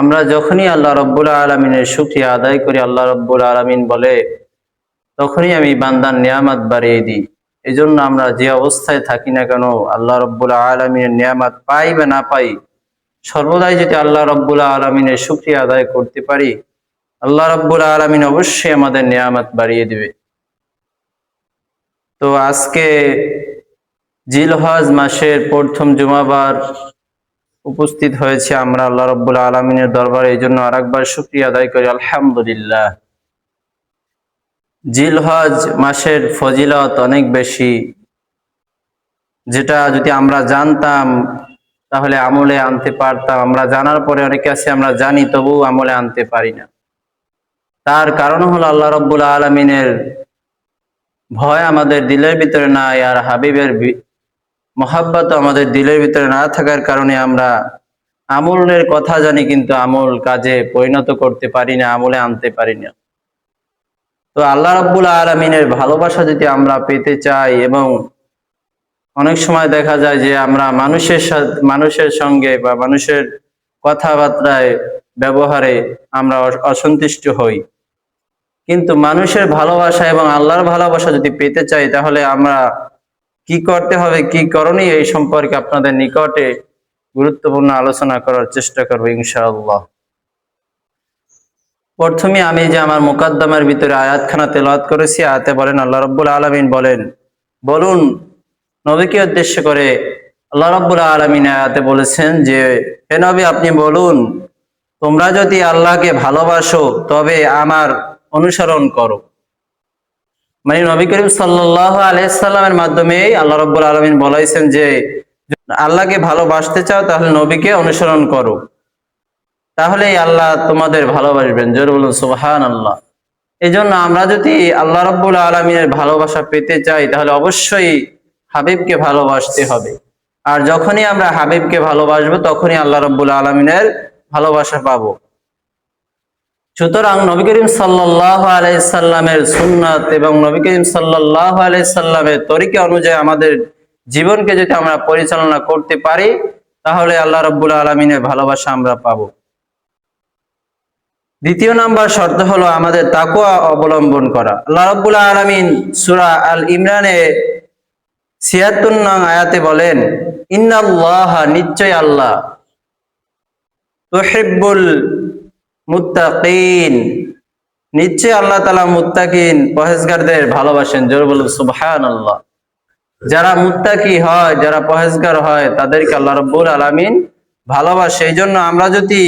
আমরা যখনই আল্লাহ রব্বুল আলমিনের সুক্রিয়া আদায় করি, আল্লাহ রব্বুল আলমিন বলে, তখনই আমি বান্দার নিয়ামাত বাড়িয়ে দিই। এই জন্য আমরা যে অবস্থায় থাকি না কেন, আল্লাহ রব্বুল আলমিনের নিয়ামাত পাই বা না পাই, সর্বদাই যদি আল্লাহ রব্বুল আলমিনের সুক্রিয়া আদায় করতে পারি, আল্লাহ রব্বুল আলমিন অবশ্যই আমাদের নিয়ামত বাড়িয়ে দিবে। তো আজকে জিলহজ মাসের প্রথম জুমাবার উপস্থিত হয়েছে আমরা আল্লাহ রব্বুল আলমিনের দরবারে এই জন্য আরেকবার শুক্রিয়া আদায় করি, আলহামদুলিল্লাহ। জিলহজ মাসের ফজিলত অনেক বেশি। যেটা যদি আমরা জানতাম, তাহলে আমলে আনতে পারতাম। আমরা জানার পরে অনেকে আছে, আমরা জানি তবু আমলে আনতে পারি না। তার কারণ হলো আল্লাহ রব্বুল আলমিনের ভয় আমাদের দিলের ভিতরে নাই, আর হাবিবের মহাব্বত আমাদের দিলের ভিতরে না থাকার কারণে আমরা আমলের কথা জানি, কিন্তু আমল কাজে পরিণত করতে পারি না, আমলে আনতে পারি না। তো আল্লাহ রব্বুল আলমিনের ভালোবাসা যদি আমরা পেতে চাই এবং অনেক সময় দেখা যায় যে আমরা মানুষের সাথে, মানুষের সঙ্গে বা মানুষের কথাবার্তায় ব্যবহারে আমরা অসন্তুষ্ট হই। কিন্তু মানুষের ভালোবাসা এবং আল্লাহর ভালোবাসা যদি পেতে চাই, তাহলে আমরা কি করতে হবে, কি করণীয় এই সম্পর্কে আপনাদের নিকটে গুরুত্বপূর্ণ আলোচনা করার চেষ্টা করব ইনশাআল্লাহ। প্রথমে আমি যে আমার মুকাদ্দমের ভিতরে আয়াতখানা তেলাওয়াত করেছি, আয়াতে বলেন, আল্লাহ রব্বুল আলমিন বলেন, বলুন নবীকে উদ্দেশ্য করে আল্লাহ রব্বুল আলমিন আয়াতে বলেছেন যে, হে নবী, আপনি বলুন, তোমরা যদি আল্লাহকে ভালোবাসো, তবে আমার অনুসরণ করো। মানে নবী করিম সাল্লাহ আলাইসাল্লামের মাধ্যমে আল্লাহ রব্বুল আলমিন বলাইছেন যে আল্লাহকে ভালোবাসতে চাও তাহলে নবীকে অনুসরণ করো। তাহলেই আল্লাহ তোমাদের ভালোবাসবেন। জোর বলুন সুবাহান আল্লাহ এই জন্য আমরা যদি আল্লাহ রব্বুল আলমিনের ভালোবাসা পেতে চাই, তাহলে অবশ্যই হাবিবকে ভালোবাসতে হবে। আর যখনই আমরা হাবিবকে ভালোবাসবো, তখনই আল্লাহ রব্বুল আলমিনের ভালোবাসা পাবো। সুতরাং নবী করিম সাল্লাহ আলাইসাল্লামের সুন্নাত এবং নবী করিম সাল্লাহ আলাইসাল্লামের তরিকা অনুযায়ী আমাদের জীবনকে যদি আমরা পরিচালনা করতে পারি, তাহলে আল্লাহ রব্বুল আলমিনের ভালোবাসা আমরা পাব। দ্বিতীয় নাম্বার শর্ত হলো আমাদের তাকুয়া অবলম্বন করা। আল্লাহ রব্বুল আলমিন সুরা আল ইমরানে ছিয়াত্তর নং আয়াতে বলেন, ইন্নাল্লাহ নিশ্চয় আল্লাহ, তোহেব্বুল মুত্তাকিন। নিশ্চয় আল্লাহ তালা মুত্তাকিন পহেজগারদের ভালোবাসেন। জোর বলুন সুবহান আল্লাহ যারা মুত্তাকি হয়, যারা পহেজগার হয়, তাদেরকে আল্লাহ রব্বুল আলমিন ভালোবাসে। এই জন্য আমরা যদি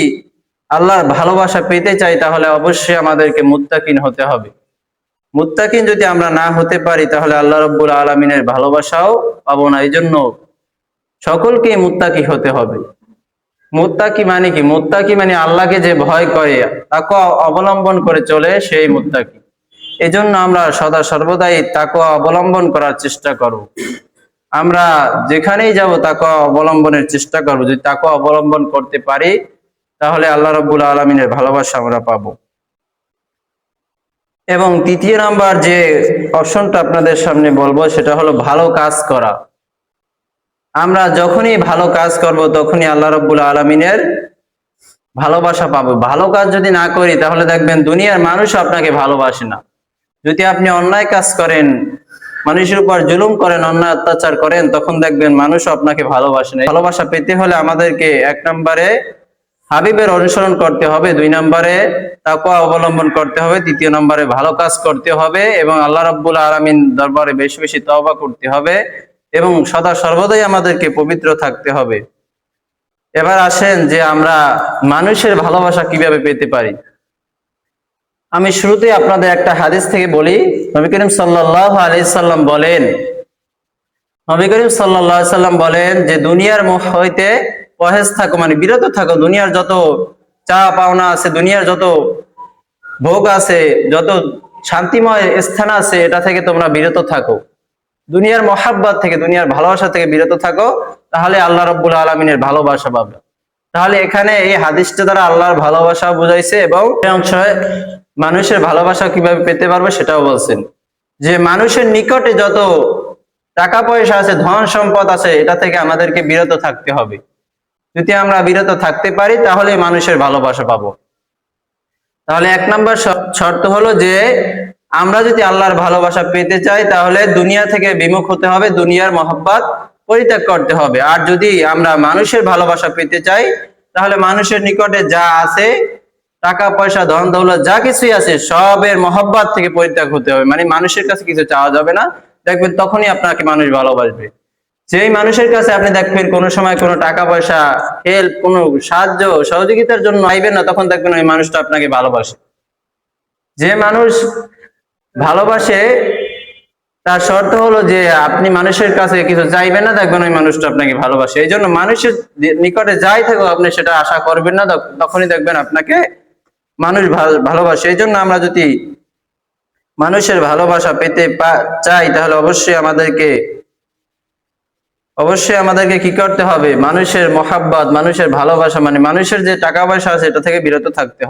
আল্লাহর ভালোবাসা পেতে চাই, তাহলে অবশ্যই আমাদেরকে মুত্তাকিন হতে হবে। মুত্তাকিন যদি আমরা না হতে পারি, তাহলে আল্লাহ রব্বুল আলমিনের ভালোবাসাও পাবো না। এই জন্য সকলকে মুত্তাকি হতে হবে। মুত্তাকি মানে কি? মুত্তাকি মানে আল্লাহকে যে ভয় করে, তাকে অবলম্বন করে চলে সেই মুত্তাকি। এই জন্য আমরা সদা সর্বদাই তাকে অবলম্বন করার চেষ্টা করব। আমরা যেখানেই যাব, তাকে অবলম্বনের চেষ্টা করব। যদি তাকে অবলম্বন করতে পারি, তাহলে আল্লাহ রব্বুল আলমিনের ভালোবাসা আমরা পাব। এবং তৃতীয় নাম্বার যে অপশনটা আপনাদের সামনে বলব, সেটা হলো ভালো কাজ করা। আমরা যখনই ভালো কাজ করব, তখনই আল্লাহ রব্বুল আলমিনের ভালোবাসা পাবো। ভালো কাজ যদি না করি, তাহলে দেখবেন দুনিয়ার মানুষ আপনাকে ভালোবাসে না। যদি আপনি অন্যায় কাজ করেন, মানুষের উপর জুলুম করেন, অন্যায় অত্যাচার করেন, তখন দেখবেন মানুষ আপনাকে ভালোবাসে না। ভালোবাসা পেতে হলে আমাদেরকে এক নম্বরে হাবিবের অনুসরণ করতে হবে, দুই নম্বরে তাকে অবলম্বন করতে হবে, তৃতীয় নম্বরে ভালো কাজ করতে হবে এবং আল্লাহ রব্বুল আলমিন দরবারে বেশি বেশি তবা করতে হবে। এবং সদা সর্বদাই আমাদেরকে পবিত্র থাকতে হবে। এবার আসেন যে আমরা মানুষের ভালোবাসা কীভাবে পেতে পারি। আমি শুরুতে আপনাদের একটা হাদিস থেকে বলি, নবী করিম সাল্লাহ আলাইসাল্লাম বলেন, নবী করিম সাল্লাহ সাল্লাম বলেন যে, দুনিয়ার মুখ হইতে পহেজ থাকো মানে বিরত থাকো। দুনিয়ার যত চা পাওনা আছে, দুনিয়ার যত ভোগ আছে, যত শান্তিময় স্থান আছে, এটা থেকে তোমরা বিরত থাকো। দুনিয়ার মহাব্বাত থেকে, দুনিয়ার ভালোবাসা থেকে বিরত থাকো, তাহলে আল্লাহ রব্বুল আলমিনের ভালোবাসা পাবে। তাহলে এখানে এই হাদিসটা দ্বারা আল্লাহর ভালোবাসা বুঝাইছে এবং মানুষের ভালোবাসা কীভাবে পেতে পারবে সেটাও বলছেন। যে মানুষের নিকটে যত টাকা পয়সা আছে, ধন সম্পদ আছে, এটা থেকে আমাদেরকে বিরত থাকতে হবে। যদি আমরা বিরত থাকতে পারি, তাহলে মানুষের ভালোবাসা পাবো। তাহলে এক নম্বর শর্ত হলো যে আমরা যদি আল্লাহর ভালোবাসা পেতে চাই, তাহলে দুনিয়া থেকে বিমুখ হতে হবে, দুনিয়ার মহব্বত পরিত্যাগ করতে হবে। আর যদি আমরা মানুষের ভালোবাসা পেতে চাই, তাহলে মানুষের নিকটে যা আছে, টাকা, পয়সা, ধন, দৌলত, যা কিছুই আছে, সবের মহব্বত থেকে পরিত্যাগ হতে হবে। মানে মানুষের কাছে কিছু চাওয়া যাবে না, দেখবেন তখনই আপনাকে মানুষ ভালোবাসবে। যেই মানুষের কাছে আপনি দেখবেন কোনো সময় কোনো টাকা, পয়সা হেল্প কোনো সাহায্য, সহযোগিতার জন্য আইবেন না, তখন দেখবেন ওই মানুষটা আপনাকে ভালোবাসে। যে মানুষ ভালোবাসে, তার শর্ত হলো যে আপনি মানুষের কাছে কিছু চাইবেন না, দেখবেন ওই মানুষটা আপনাকে ভালোবাসে। এই জন্য মানুষের নিকটে যাই থাকুক, আপনি সেটা আশা করবেন না, তখ- তখনই দেখবেন আপনাকে মানুষ ভালোবাসে। এই জন্য আমরা যদি মানুষের ভালোবাসা পেতে চাই, তাহলে অবশ্যই আমাদেরকে অবশ্যই আমাদেরকে কি করতে হবে? মানুষের মহাব্বত, মানুষের ভালোবাসা মানে মানুষের যে টাকা পয়সা আছে, এটা থেকে বিরত থাকতে হবে।